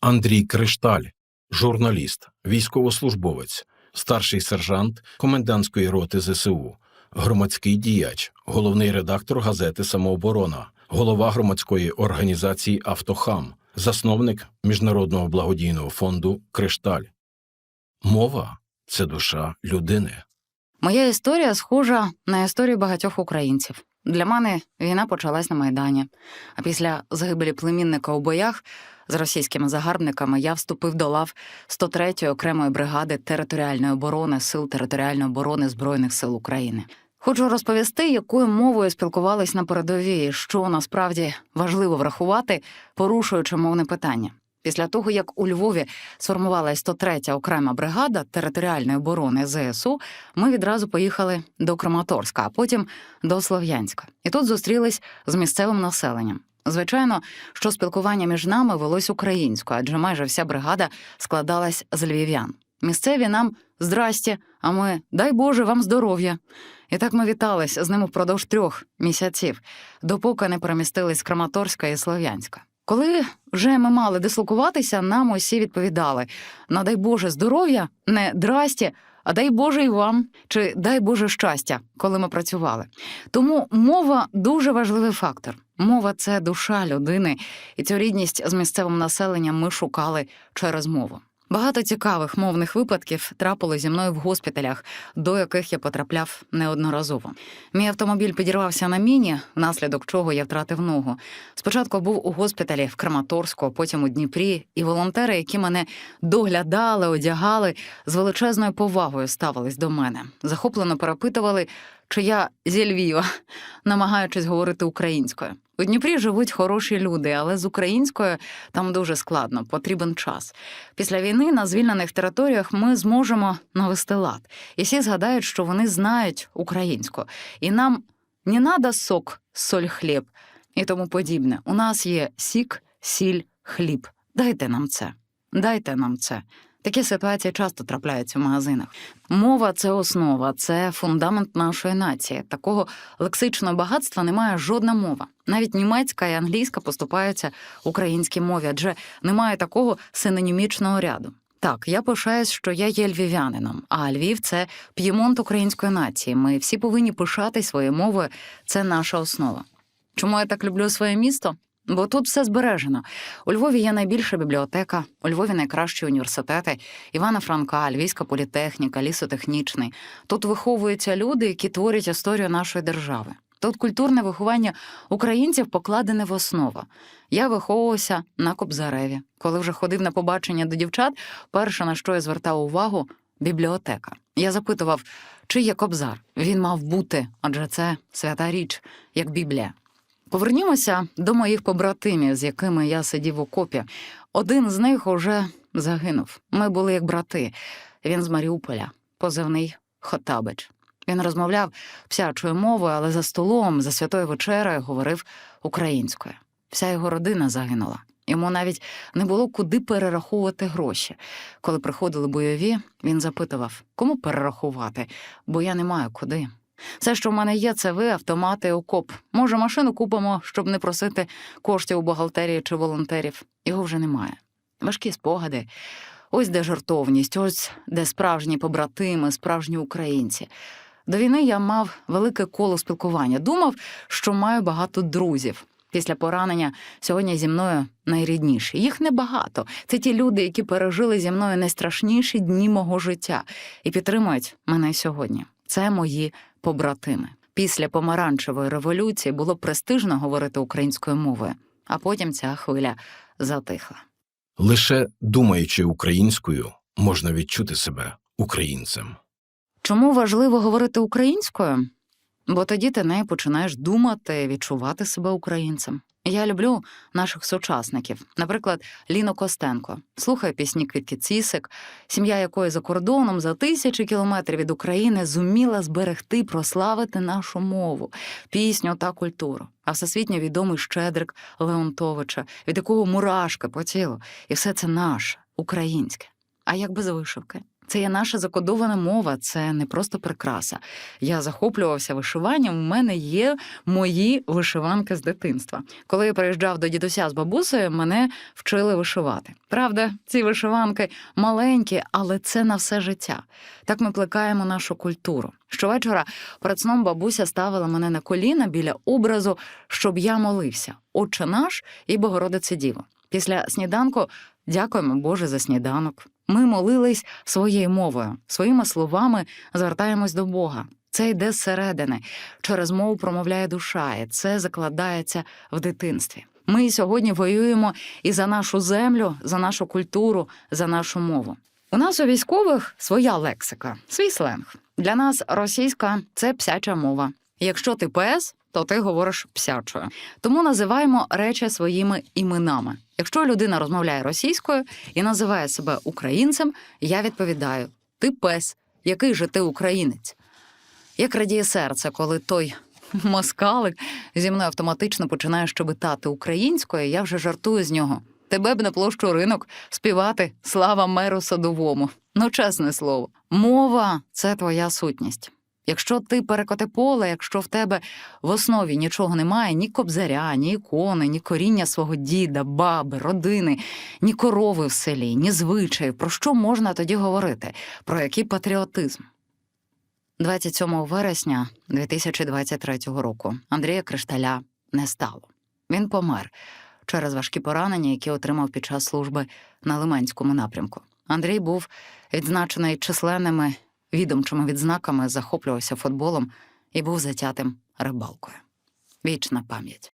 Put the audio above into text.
Андрій Кришталь, журналіст, військовослужбовець, старший сержант комендантської роти ЗСУ, громадський діяч, головний редактор газети Самооборона, голова громадської організації Автохам, засновник міжнародного благодійного фонду Кришталь. Мова це душа людини. Моя історія схожа на історію багатьох українців. Для мене війна почалась на Майдані. А після загибелі племінника у боях з російськими загарбниками я вступив до лав 103-ї окремої бригади територіальної оборони Сил територіальної оборони Збройних сил України. Хочу розповісти, якою мовою спілкувались на передовій, що насправді важливо врахувати, порушуючи мовне питання. Після того, як у Львові сформувалась 103-я окрема бригада територіальної оборони ЗСУ, ми відразу поїхали до Краматорська, а потім до Слов'янська. І тут зустрілись з місцевим населенням. Звичайно, що спілкування між нами велось українською, адже майже вся бригада складалась з львів'ян. Місцеві нам здрасті, а ми дай Боже вам здоров'я. І так ми вітались з ними впродовж трьох місяців, допоки не перемістились з Краматорська і Слов'янська. Коли вже ми мали дислокуватися, нам усі відповідали: на дай Боже здоров'я, не драсті, а дай Боже і вам, чи дай Боже щастя, коли ми працювали. Тому мова дуже важливий фактор. Мова це душа людини, і цю рідність з місцевим населенням ми шукали через мову. Багато цікавих мовних випадків трапило зі мною в госпіталях, до яких я потрапляв неодноразово. Мій автомобіль підірвався на міні, внаслідок чого я втратив ногу. Спочатку був у госпіталі в Краматорську, потім у Дніпрі, і волонтери, які мене доглядали, одягали, з величезною повагою ставились до мене. Захоплено перепитували, чи я зі Львіва, намагаючись говорити українською. У Дніпрі живуть хороші люди, але з українською там дуже складно, потрібен час. Після війни на звільнених територіях ми зможемо навести лад, і всі згадають, що вони знають українську, і нам не надо сок, соль, хліб і тому подібне. У нас є сік, сіль, хліб. Дайте нам це. Дайте нам це. Такі ситуації часто трапляються в магазинах. Мова це основа, це фундамент нашої нації. Такого лексичного багатства немає жодна мова. Навіть німецька і англійська поступаються українській мові, адже немає такого синонімічного ряду. Так, я пишаюсь, що я є львів'янином, а Львів це п'ємонт української нації. Ми всі повинні пишатись своєю мовою. Це наша основа. Чому я так люблю своє місто? Бо тут все збережено. У Львові є найбільша бібліотека, у Львові найкращі університети, Івана Франка, Львівська політехніка, лісотехнічний. Тут виховуються люди, які творять історію нашої держави. Тут культурне виховання українців покладене в основу. Я виховувався на Кобзареві. Коли вже ходив на побачення до дівчат, перше на що я звертав увагу бібліотека. Я запитував, чи є кобзар. Він мав бути, адже це свята річ, як Біблія. Повернімося до моїх побратимів, з якими я сидів у копі. Один з них уже загинув. Ми були як брати. Він з Маріуполя, позивний Хотабич. Він розмовляв псячою мовою, але за столом, за святою вечерею говорив українською. Вся його родина загинула. Йому навіть не було куди перераховувати гроші. Коли приходили бойові, він запитував, кому перерахувати, бо я не маю куди. Все, що в мене є, це ви, автомати, окоп. Може, машину купимо, щоб не просити коштів у бухгалтерії чи волонтерів. Його вже немає. Важкі спогади. Ось де жартовність, ось де справжні побратими, справжні українці. До війни я мав велике коло спілкування. Думав, що маю багато друзів. Після поранення сьогодні зі мною найрідніші. Їх небагато. Це ті люди, які пережили зі мною найстрашніші дні мого життя і підтримують мене сьогодні. Це мої побратими. Після помаранчевої революції було престижно говорити українською мовою, а потім ця хвиля затихла. Лише думаючи українською, можна відчути себе українцем. Чому важливо говорити українською? Бо тоді ти нею починаєш думати, відчувати себе українцем. Я люблю наших сучасників, наприклад, Ліну Костенко. Слухаю пісні Квітки Цісик, сім'я якої за кордоном за тисячі кілометрів від України зуміла зберегти, прославити нашу мову, пісню та культуру. А всесвітньо відомий Щедрик Леонтовича, від якого мурашка по тілу. І все це наше, українське. А як без вишивки? Це є наша закодована мова, це не просто прикраса. Я захоплювався вишиванням. У мене є мої вишиванки з дитинства. Коли я приїжджав до дідуся з бабусею, мене вчили вишивати. Правда, ці вишиванки маленькі, але це на все життя. Так ми плекаємо нашу культуру. Щовечора перед сном бабуся ставила мене на коліна біля образу, щоб я молився. Отче наш і Богородице Діво. Після сніданку дякуємо Боже за сніданок. Ми молились своєю мовою, своїми словами звертаємось до Бога. Це йде зсередини. Через мову промовляє душа, і це закладається в дитинстві. Ми сьогодні воюємо і за нашу землю, за нашу культуру, за нашу мову. У нас у військових своя лексика, свій сленг. Для нас російська це псяча мова. Якщо ти пес, то ти говориш псячою. Тому називаємо речі своїми іменами. Якщо людина розмовляє російською і називає себе українцем, я відповідаю: ти пес, який же ти українець? Як радіє серце, коли той москалик зі мною автоматично починає щебетати українською, я вже жартую з нього. Тебе б на площу ринок співати слава меру садовому. Ну, чесне слово, мова це твоя сутність. Якщо ти перекоти поле, якщо в тебе в основі нічого немає, ні кобзаря, ні ікони, ні коріння свого діда, баби, родини, ні корови в селі, ні звичаїв, про що можна тоді говорити? Про який патріотизм? 27 вересня 2023 року Андрія Кришталя не стало. Він помер через важкі поранення, які отримав під час служби на Лиманському напрямку. Андрій був відзначений численними відомчими відзнаками, захоплювався футболом і був затятим рибалкою. Вічна пам'ять.